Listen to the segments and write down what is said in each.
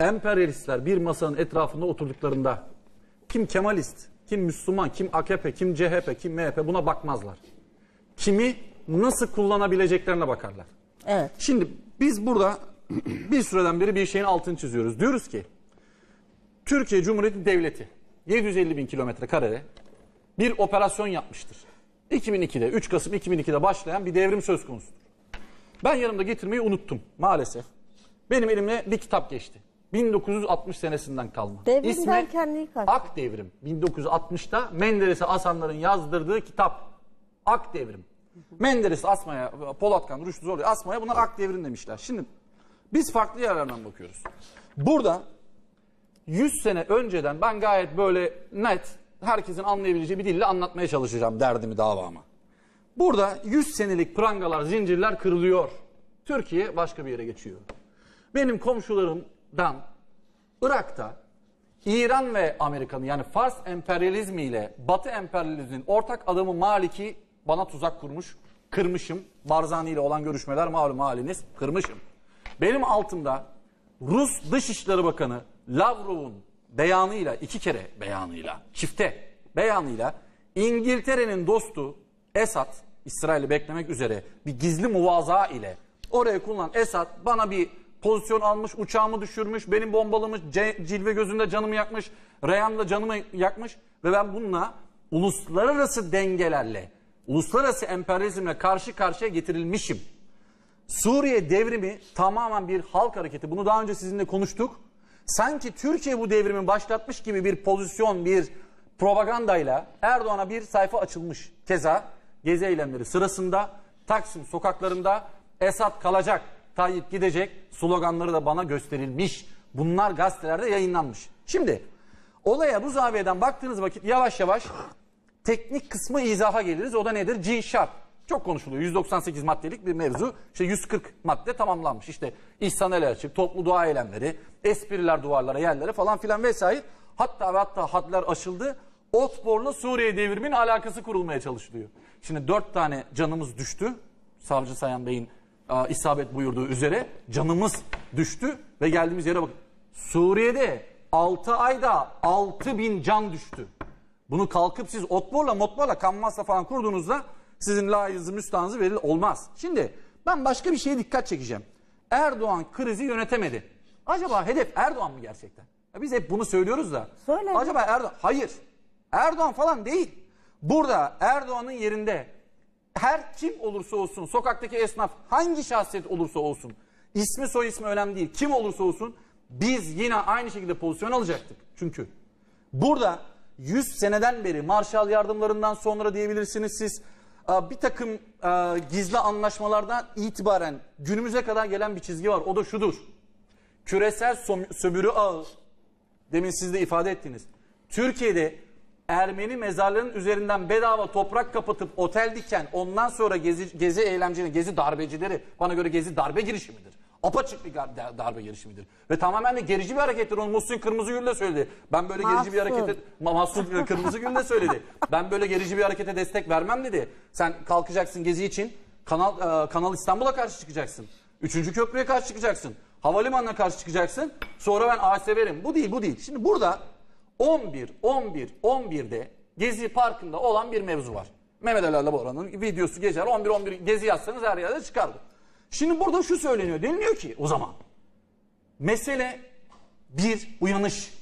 emperyalistler bir masanın etrafında oturduklarında kim Kemalist, kim Müslüman, kim AKP, kim CHP, kim MHP buna bakmazlar. Kimi nasıl kullanabileceklerine bakarlar. Evet. Şimdi biz burada bir süreden beri bir şeyin altını çiziyoruz. Diyoruz ki Türkiye Cumhuriyeti Devleti 750 bin kilometre karede bir operasyon yapmıştır. 2002'de 3 Kasım 2002'de başlayan bir devrim söz konusudur. Ben yanımda getirmeyi unuttum maalesef. Benim elime bir kitap geçti. 1960 senesinden kalma. Devrim derken neyi kastediyorsun? Ak Devrim. 1960'ta Menderes'e Asanların yazdırdığı kitap. Ak Devrim. Menderes Asma'ya, Polatkan, Rüştü Zorlu'ya Asma'ya bunlar Ak Devrim demişler. Şimdi biz farklı yerlerden bakıyoruz. Burada 100 sene önceden ben gayet böyle net, herkesin anlayabileceği bir dille anlatmaya çalışacağım derdimi, davamı. Burada 100 senelik prangalar, zincirler kırılıyor. Türkiye başka bir yere geçiyor. Benim komşularımdan Irak'ta İran ve Amerika'nın yani Fars emperyalizmi ile Batı emperyalizminin ortak adamı Maliki bana tuzak kurmuş. Kırmışım. Barzani ile olan görüşmeler malum haliniz. Kırmışım. Benim altımda Rus Dışişleri Bakanı Lavrov'un beyanıyla, iki kere beyanıyla, çifte beyanıyla İngiltere'nin dostu Esad, İsrail'i beklemek üzere bir gizli muvaza ile oraya kullanan Esad bana bir pozisyon almış, uçağımı düşürmüş, benim bombalamış, cilve gözünde canımı yakmış, Reyhan'da canımı yakmış ve ben bununla uluslararası dengelerle, uluslararası emperyalizmle karşı karşıya getirilmişim. Suriye devrimi tamamen bir halk hareketi. Bunu daha önce sizinle konuştuk. Sanki Türkiye bu devrimi başlatmış gibi bir pozisyon, bir propagandayla Erdoğan'a bir sayfa açılmış. Keza gezi eylemleri sırasında Taksim sokaklarında Esad kalacak, Tayyip gidecek sloganları da bana gösterilmiş. Bunlar gazetelerde yayınlanmış. Şimdi olaya bu zaviyeden baktığınız vakit yavaş yavaş teknik kısmı izaha geliriz. O da nedir? G sharp. Çok konuşuluyor. 198 maddelik bir mevzu. İşte 140 madde tamamlanmış. İşte İhsan el açık, toplu dua eylemleri, espriler duvarlara, yerlere falan filan vesaire. Hatta ve hatta hadler aşıldı. Otbor'la Suriye devriminin alakası kurulmaya çalışılıyor. Şimdi dört tane canımız düştü. Savcı Sayan Bey'in e, isabet buyurduğu üzere canımız düştü ve geldiğimiz yere bakın. Suriye'de 6 ayda 6 bin can düştü. Bunu kalkıp siz otborla motborla kanvasla falan kurduğunuzda sizin layığınızı müstahanızı verilir olmaz. Şimdi ben başka bir şeye dikkat çekeceğim. Erdoğan krizi yönetemedi. Acaba hedef Erdoğan mı gerçekten? Ya biz hep bunu söylüyoruz da. Söyle. Acaba Erdoğan? Hayır. Erdoğan falan değil. Burada Erdoğan'ın yerinde her kim olursa olsun, sokaktaki esnaf hangi şahsiyet olursa olsun, ismi soy ismi önemli değil, kim olursa olsun biz yine aynı şekilde pozisyon alacaktık. Çünkü burada 100 seneden beri Marshall yardımlarından sonra diyebilirsiniz siz e, bir takım e, gizli anlaşmalardan itibaren günümüze kadar gelen bir çizgi var. O da şudur. Küresel sömürü ağı demin siz de ifade ettiniz. Türkiye'de Ermeni mezarlarının üzerinden bedava toprak kapatıp otel diken ondan sonra gezi, gezi eylemcileri, gezi darbecileri bana göre gezi darbe girişimidir. Apaçık bir darbe girişimidir. Ve tamamen de gerici bir harekettir. Onu Muhsin Kırmızıgül de söyledi. Ben böyle gerici bir Mahsun. harekete... Ma- Mahsun Kırmızıgül de söyledi. Ben böyle gerici bir harekete destek vermem dedi. Sen kalkacaksın gezi için. Kanal, e, Kanal İstanbul'a karşı çıkacaksın. Üçüncü köprüye karşı çıkacaksın. Havalimanına karşı çıkacaksın. Sonra ben AS verim. Bu değil, bu değil. Şimdi burada 11, 11, 11'de Gezi Parkı'nda olan bir mevzu var. Mehmet Ali Alabora'nın videosu geçer. 11, 11 Gezi yazsanız her yerde çıkardı. Şimdi burada şu söyleniyor. Deniliyor ki o zaman mesele bir uyanış.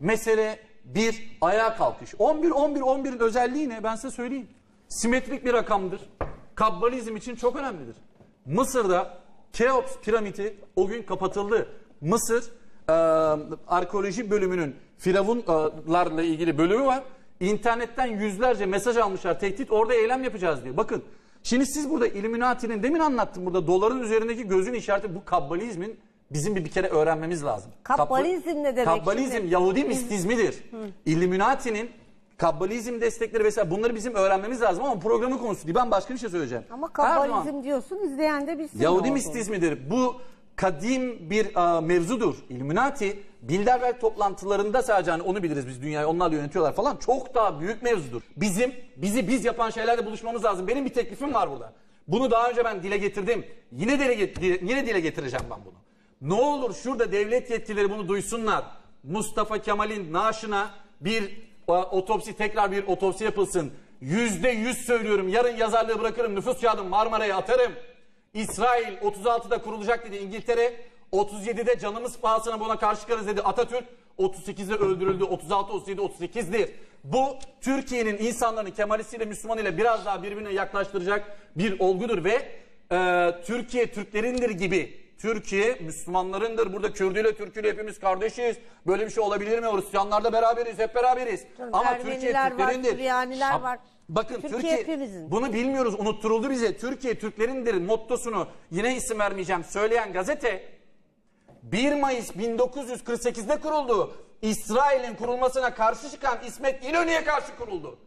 Mesele bir ayağa kalkış. 11, 11, 11'in özelliği ne? Ben size söyleyeyim. Simetrik bir rakamdır. Kabbalizm için çok önemlidir. Mısır'da Keops piramidi o gün kapatıldı. Mısır e, arkeoloji bölümünün firavunlarla ilgili bölümü var. İnternetten yüzlerce mesaj almışlar. Tehdit orada eylem yapacağız diyor. Bakın şimdi siz burada Illuminati'nin demin anlattım burada doların üzerindeki gözün işareti bu kabbalizmin bizim bir, bir kere öğrenmemiz lazım. Kabbalizm ne demek Kabbalizm şimdi? Yahudi mistizmidir. Illuminati'nin Kabbalizm destekleri vesaire bunları bizim öğrenmemiz lazım ama programın konusu değil. Ben başka bir şey söyleyeceğim. Ama Erdoğan, kabbalizm diyorsun izleyen de bilsin. Yahudi mistizmidir. Bu kadim bir a, mevzudur. Illuminati Bilderberg toplantılarında sadece hani onu biliriz biz dünyayı onlar yönetiyorlar falan. Çok daha büyük mevzudur. Bizim bizi biz yapan şeylerle buluşmamız lazım. Benim bir teklifim var burada. Bunu daha önce ben dile getirdim. Yine dile, yine dile getireceğim ben bunu. Ne olur şurada devlet yetkilileri bunu duysunlar. Mustafa Kemal'in naaşına bir e, otopsi tekrar bir otopsi yapılsın. Yüzde yüz söylüyorum. Yarın yazarlığı bırakırım. Nüfus kağıdını Marmara'ya atarım. İsrail 36'da kurulacak dedi İngiltere. 37'de canımız pahasına buna karşı çıkarız dedi Atatürk. 38'de öldürüldü. 36, 37, 38'dir. Bu Türkiye'nin insanlarını Kemalistiyle Müslümanıyla biraz daha birbirine yaklaştıracak bir olgudur ve e, Türkiye Türklerindir gibi Türkiye Müslümanlarındır. Burada Kürdüyle Türküyle hepimiz kardeşiz. Böyle bir şey olabilir mi? Hristiyanlarla beraberiz, hep beraberiz. Canım, Ama Türkiye Türklerindir. Süryaniler var. Bakın Türkiye Türkiye, hepimizin. bunu bilmiyoruz, unutturuldu bize. Türkiye Türklerindir mottosunu yine isim vermeyeceğim söyleyen gazete 1 Mayıs 1948'de kuruldu. İsrail'in kurulmasına karşı çıkan İsmet İnönü'ye karşı kuruldu.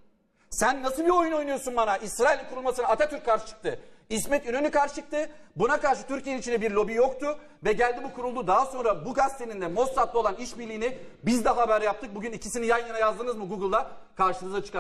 Sen nasıl bir oyun oynuyorsun bana? İsrail'in kurulmasına Atatürk karşı çıktı. İsmet İnönü karşı çıktı. Buna karşı Türkiye'nin içinde bir lobi yoktu. Ve geldi bu kuruldu. Daha sonra bu gazetenin de Mossad'la olan işbirliğini biz de haber yaptık. Bugün ikisini yan yana yazdınız mı Google'da? Karşınıza çıkar.